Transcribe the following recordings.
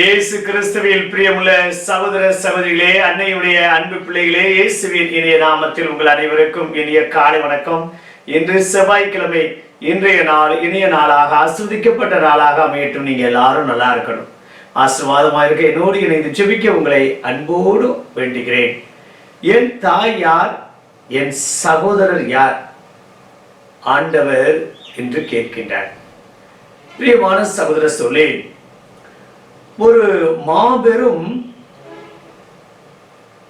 இயேசு கிறிஸ்துவில் பிரியமுள்ள சகோதர சகோதரிகளே அன்னையுடைய அன்பு பிள்ளைகளே இயேசுவின் இனிய நாமத்தில் உங்கள் அனைவருக்கும் இனிய காலை வணக்கம். இன்று செவ்வாய்க்கிழமை இன்றைய நாள் இனிய நாளாக ஆஸ்வதிக்கப்பட்ட நாளாக அமையட்டும். நீங்க எல்லாரும் நல்லா இருக்கணும். ஆசிர்வாதமாக இருக்க என்னோடு இணைந்து செபிக்க உங்களை அன்போடு வேண்டுகிறேன். என் தாய் யார்? என் சகோதரர் யார்? ஆண்டவர் என்று கேட்கின்றார். பிரியமான சகோதர சொல்லேன் ஒரு மாபெரும்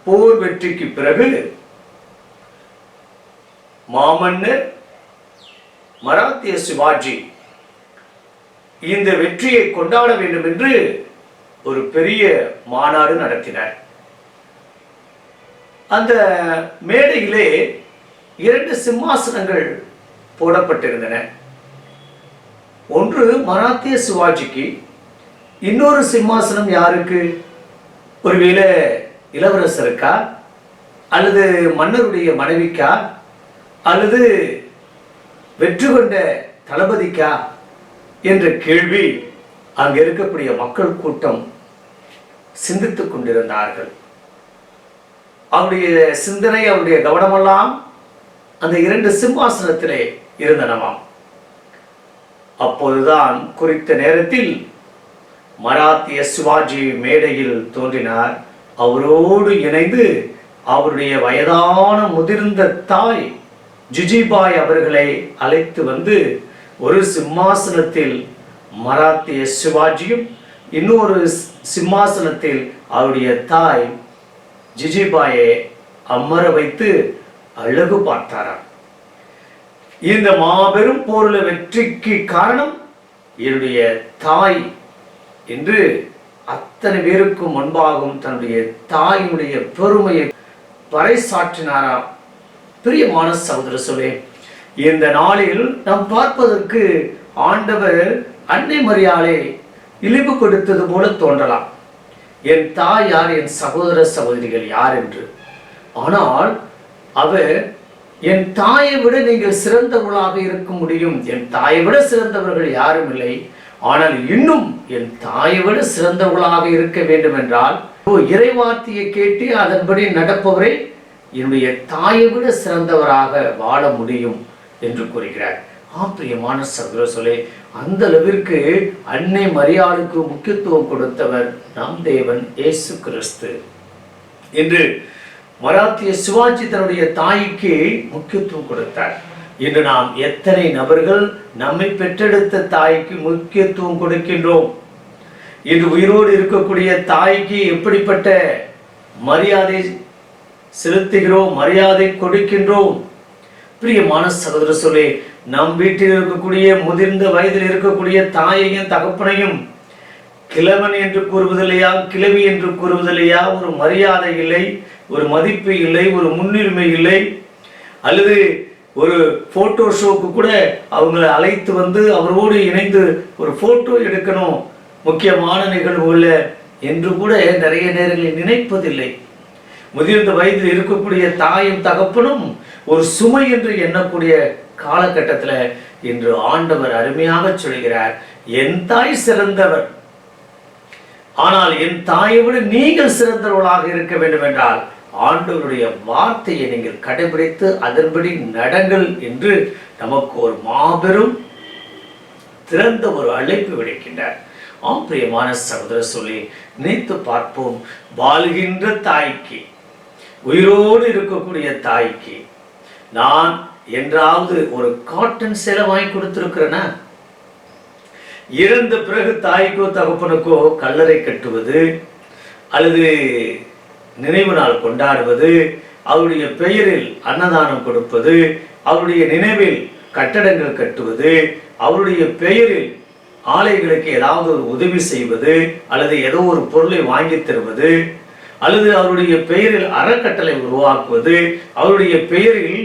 போர் வெற்றிக்கு பிறகு மாமன்னர் மராத்திய சிவாஜி இந்த வெற்றியை கொண்டாட வேண்டும் என்று ஒரு பெரிய மாநாடு நடத்தினார். அந்த மேடையிலே இரண்டு சிம்மாசனங்கள் போடப்பட்டிருந்தன. ஒன்று மராத்திய சிவாஜிக்கு இன்னொரு சிம்மாசனம் யாருக்கு? ஒருவேளை இளவரசருக்கா அல்லது மன்னருடைய மனைவிக்கா? அல்லது வெற்றி கொண்ட தளபதிக்கா? என்ற கேள்வி அங்கு இருக்கக்கூடிய மக்கள் கூட்டம் சிந்தித்துக் கொண்டிருந்தார்கள். அவருடைய சிந்தனை அவருடைய கவனமெல்லாம் அந்த இரண்டு சிம்மாசனத்திலே இருந்தனவாம். அப்போதுதான் குறித்த நேரத்தில் மராத்திய சிவாஜி மேடையில் தோன்றினார். அவரோடு இணைந்து அவருடைய வயதான முதிர்ந்த தாய் ஜிஜிபாய் அவர்களை அழைத்து வந்து ஒரு சிம்மாசனத்தில் மராத்திய சிவாஜியும் இன்னொரு சிம்மாசனத்தில் அவருடைய தாய் ஜிஜிபாயை அமர வைத்து அழகு பார்த்தாராம். இந்த மாபெரும் போர்ல வெற்றிக்கு காரணம் என்னுடைய தாய் என்று அத்தனை பேருக்கும் முன்பாகவும் தன்னுடைய தாயினுடைய பெருமையை பறைசாற்றினாராம் பிரியமான சகோதர சொல்லே இந்த நாளில் நாம் பார்ப்பதற்கு ஆண்டவர் அன்னை மரியாதை இழிவு கொடுத்தது போல தோன்றலாம். என் தாய் யார் என் சகோதர சகோதரிகள் யார் என்று. ஆனால் அவர் என் தாயை விட நீங்கள் சிறந்தவர்களாக இருக்க முடியும். என் தாயை விட சிறந்தவர்கள் யாரும் இல்லை. ஆனால் இன்னும் என் தாயை விட சிறந்தவர்களாக இருக்க வேண்டும் என்றால் இறைவார்த்தையை கேட்டு அதன்படி நடப்பவரை என்னுடைய தாயை விட சிறந்தவராக வாழ முடியும் என்று கூறுகிறார். ஆப்பிரியமான சகோதர சொல்லே அந்த அளவிற்கு அன்னை மரியாளுக்கு முக்கியத்துவம் கொடுத்தவர் நம் தேவன் இயேசு கிறிஸ்து. என்று மராத்திய சிவாஜி தன்னுடைய தாய்க்கு முக்கியத்துவம் கொடுத்தார். இன்று நாம் எத்தனை நபர்கள் நம்மை பெற்றெடுத்த தாய்க்கு முக்கியத்துவம் கொடுக்கின்றோம்? இன்று உயிரோடு இருக்கக்கூடிய தாய்க்கு எப்படிப்பட்ட மரியாதை செலுத்துகிறோம் மரியாதை கொடுக்கின்றோம்? பிரியமான சகோதர சொல்லி நம் வீட்டில் இருக்கக்கூடிய முதிர்ந்த வயதில் இருக்கக்கூடிய தாயையும் தகப்பனையும் கிழவன் என்று கூறுவதில்லையா கிழவி என்று கூறுவதில்லையா? ஒரு மரியாதை இல்லை ஒரு மதிப்பு இல்லை ஒரு முன்னுரிமை இல்லை அல்லது ஒரு போட்டோ ஷோக்கு கூட அவங்களை அழைத்து வந்து அவரோடு இணைந்து ஒரு போட்டோ எடுக்கணும். முக்கியமான நிகழ்வுகள என்று கூட நிறைய நேரங்களில் நினைப்பதில்லை. முதிர்ந்த வயதில் இருக்கக்கூடிய தாயும் தகப்பனும் ஒரு சுமை என்று எண்ணக்கூடிய காலகட்டத்தில் இன்று ஆண்டவர் அருமையாக சொல்கிறார் என் தாய் சிறந்தவர். ஆனால் என் தாயை விட நீங்கள் சிறந்தவர்களாக இருக்க வேண்டும் என்றால் ஆண்டவருடைய வார்த்தையை நீங்கள் கடைபிடித்து அதன்படி நடங்கள் என்று நமக்கு ஒரு மாபெரும் திறந்த ஒரு அழைப்பு விடுக்கின்றார். ஆம் பிரியமான சகோதர சொல்லி நினைத்து பார்ப்போம். வாழ்கின்ற தாய்க்கு உயிரோடு இருக்கக்கூடிய தாய்க்கு நான் என்றாவது ஒரு காட்டன் சேலை வாங்கி கொடுத்திருக்கிறேனா? இறந்த பிறகு தாய்க்கோ தகப்பனுக்கோ கல்லறை கட்டுவது அல்லது நினைவு நாள் கொண்டாடுவது அவருடைய பெயரில் அன்னதானம் கொடுப்பது அவருடைய நினைவில் கட்டடங்கள் கட்டுவது அவருடைய பெயரில் ஆலைகளுக்கு ஏதாவது ஒரு உதவி செய்வது அல்லது ஏதோ ஒரு பொருளை வாங்கி தருவது அல்லது அவருடைய பெயரில் அறக்கட்டளை உருவாக்குவது அவருடைய பெயரில்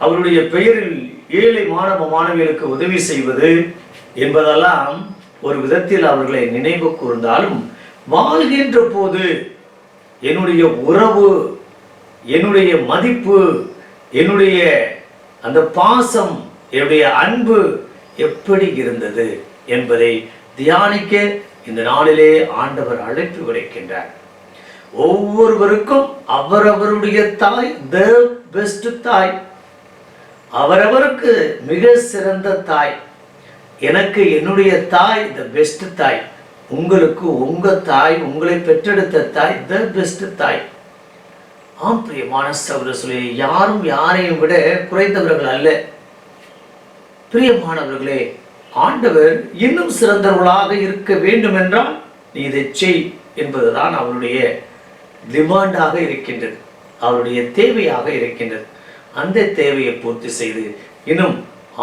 அவருடைய பெயரில் ஏழை மாணவ மாணவிகளுக்கு உதவி செய்வது என்பதெல்லாம் ஒரு விதத்தில் அவர்களை நினைவு கூர்ந்தாலும் வாழ்கின்ற போது என்னுடைய உறவு என்னுடைய மதிப்பு என்னுடைய அந்த பாசம் என்னுடைய அன்பு எப்படி இருந்தது என்பதை தியானிக்க இந்த நாளிலே ஆண்டவர் அழைப்பு விடுக்கின்றார். ஒவ்வொருவருக்கும் அவரவருடைய தாய் த பெஸ்ட் தாய். அவரவருக்கு மிக சிறந்த தாய். எனக்கு என்னுடைய தாய் த பெஸ்ட் தாய். உங்களுக்கு உங்கள் தாய் உங்களை பெற்றெடுத்த தாய் த பெஸ்ட் தாய். ஆம் பிரியமான சகோதர சொல்லி யாரும் யாரையும் விட குறைந்தவர்கள் அல்ல. பிரியமானவர்களே ஆண்டவர் இன்னும் சிறந்தவர்களாக இருக்க வேண்டும் என்றால் நீ இதை செய் என்பதுதான் அவருடைய டிமாண்டாக இருக்கின்றது. அவருடைய தேவையாக இருக்கின்றது. அந்த தேவையை பூர்த்தி செய்து இன்னும்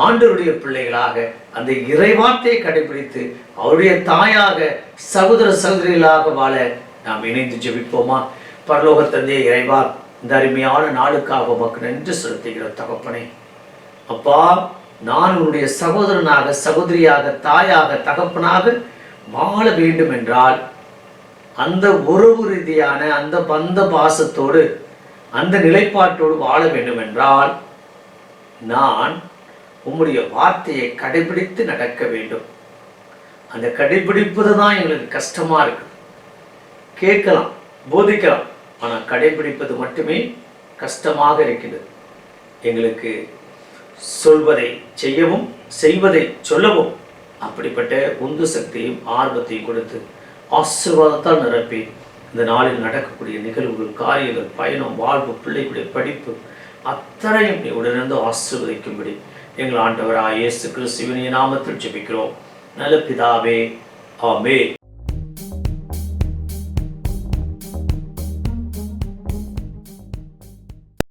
ஆண்டவருடைய பிள்ளைகளாக அந்த இறைவார்த்தையை கடைபிடித்து அவருடைய தாயாக சகோதர சகோதரிகளாக வாழ நாம் இணைந்து ஜெபிப்போமா? பரலோக தந்தைய இறைவா இந்த அருமையான நாளுக்காக உமக்கு நன்றி செலுத்துகிற தகப்பனே. அப்பா நான் உன்னுடைய சகோதரனாக சகோதரியாக தாயாக தகப்பனாக வாழ வேண்டும் என்றால் அந்த உறவு ரீதியான அந்த பந்த பாசத்தோடு அந்த நிலைப்பாட்டோடு வாழ வேண்டும் என்றால் நான் உம்முடைய வார்த்தையை கடைபிடித்து நடக்க வேண்டும். அந்த கடைபிடிப்பது தான் எங்களுக்கு கஷ்டமா இருக்கு. கேட்கலாம் போதிக்கலாம் ஆனால் கடைபிடிப்பது மட்டுமே கஷ்டமாக இருக்கிறது. எங்களுக்கு சொல்வதை செய்யவும் செய்வதை சொல்லவும் அப்படிப்பட்ட உந்து சக்தியும் ஆர்வத்தையும் கொடுத்து ஆசீர்வாதத்தால் நிரப்பி இந்த நாளில் நடக்கக்கூடிய நிகழ்வுகள் காரியங்கள் பயணம் வாழ்வு பிள்ளைகளுடைய படிப்பு அத்தனையும் நீ உடனிருந்து ஆசீர்வதிக்கும்படி எங்கள் ஆண்டவராக இயேசு கிறிஸ்துவின் நாமத்தில் ஜெபிக்கிறோம். நல்ல பிதாவே ஆமே